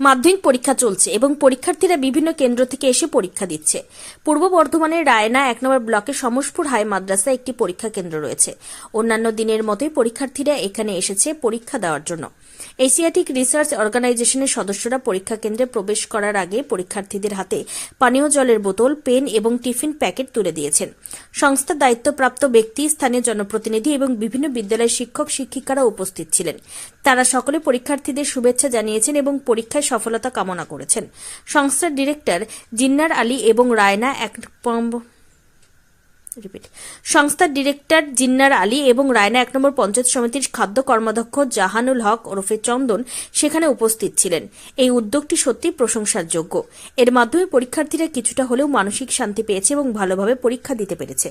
মাধ্যমিক পরীক্ষা চলছে এবং পরীক্ষার্থীরা বিভিন্ন কেন্দ্র থেকে এসে পরীক্ষা দিচ্ছে। পূর্ব বর্ধমানের রায়না এক নম্বর ব্লকে সমসপুর হাই মাদ্রাসায় একটি পরীক্ষা কেন্দ্র রয়েছে। অন্যান্য দিনের মতোই পরীক্ষার্থীরা এখানে এসেছে পরীক্ষা দেওয়ার জন্য। এশিয়াটিক রিসার্চ অর্গানাইজেশনের সদস্যরা পরীক্ষা কেন্দ্রে প্রবেশ করার আগে পরীক্ষার্থীদের হাতে পানীয় জলের বোতল, পেন এবং টিফিন প্যাকেট তুলে দিয়েছেন। সংস্থার দায়িত্বপ্রাপ্ত ব্যক্তি, স্থানীয় জনপ্রতিনিধি এবং বিভিন্ন বিদ্যালয়ের শিক্ষক, শিক্ষিকারা উপস্থিত ছিলেন। তারা সকলে পরীক্ষার্থীদের শুভেচ্ছা জানিয়েছেন এবং পরীক্ষায় সফলতা কামনা করেছেন। সংস্থার ডিরেক্টর জিন্নার আলী এবং রায়না এক রিপিট সংস্থার ডিরেক্টর জিন্নার আলী এবং রায়না এক নম্বর পঞ্চায়েত সমিতির খাদ্য কর্মাধ্যক্ষ জাহানুল হক ওরফে চন্দন সেখানে উপস্থিত ছিলেন। এই উদ্যোগটি সত্যি প্রশংসার যোগ্য এর মাধ্যমে পরীক্ষার্থীরা কিছুটা হলেও মানসিক শান্তি পেয়েছে এবং ভালোভাবে পরীক্ষা দিতে পেরেছে।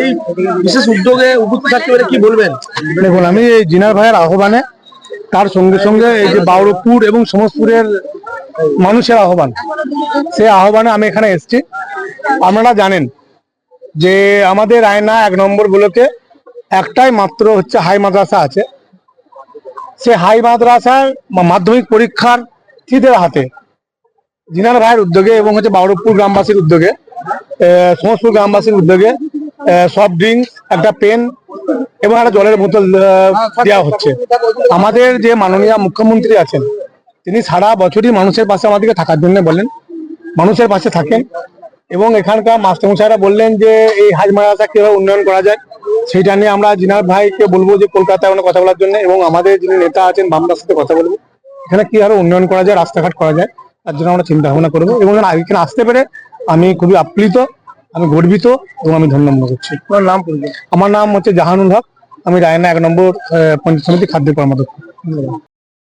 এই বিশেষ উদ্যোগে উপস্থিত থাকতে পেরে কি বলবেন? দেখুন আমি এই জিনার ভাইয়ের আহ্বানে তার সঙ্গে সঙ্গে এই যে বাউরপুর এবং সমস্তপুরের মানুষের আহ্বান সেই আহ্বানে আমি এখানে এসেছি। আপনারা জানেন যে আমাদের আয়না এক নম্বর গুলোকে একটাই মাত্র হচ্ছে হাই মাদ্রাসা আছে। সে হাই মাদ্রাসার মাধ্যমিক পরীক্ষার থিদের হাতে জিনার ভাইয়ের উদ্যোগে এবং হচ্ছে বাউরপুর গ্রামবাসীর উদ্যোগে সমস্তপুর গ্রামবাসীর উদ্যোগে সফট ড্রিঙ্কস, একটা পেন এবং একটা জলের বোতল দেওয়া হচ্ছে। আমাদের যে মাননীয় মুখ্যমন্ত্রী আছেন, তিনি সারা বছরই মানুষের পাশে আমাদেরকে থাকার জন্য বলেন, মানুষের পাশে থাকেন। এবং এখানকার মাস্টারমশাইরা বললেন যে, এই হাজ মাদ্রাসা কীভাবে উন্নয়ন করা যায়, সেইটা নিয়ে আমরা জিনার ভাইকে বলব যে, কলকাতায় ওনার কথা বলার জন্য এবং আমাদের যিনি নেতা আছেন, বামদার সাথে কথা বলব। এখানে কীভাবে উন্নয়ন করা যায়, রাস্তাঘাট করা যায়, তার জন্য আমরা চিন্তা ভাবনা করব। এবং এখানে আসতে পেরে আমি খুবই আপ্লুত। আমি গর্বিত এবং আমি ধন্য মনে করছি। আপনার নাম আমার নাম হচ্ছে জাহানুল হক। আমি রায়না এক নম্বর পঞ্চায়েত সমিতি খাদ্য কর্মাধ্যক্ষ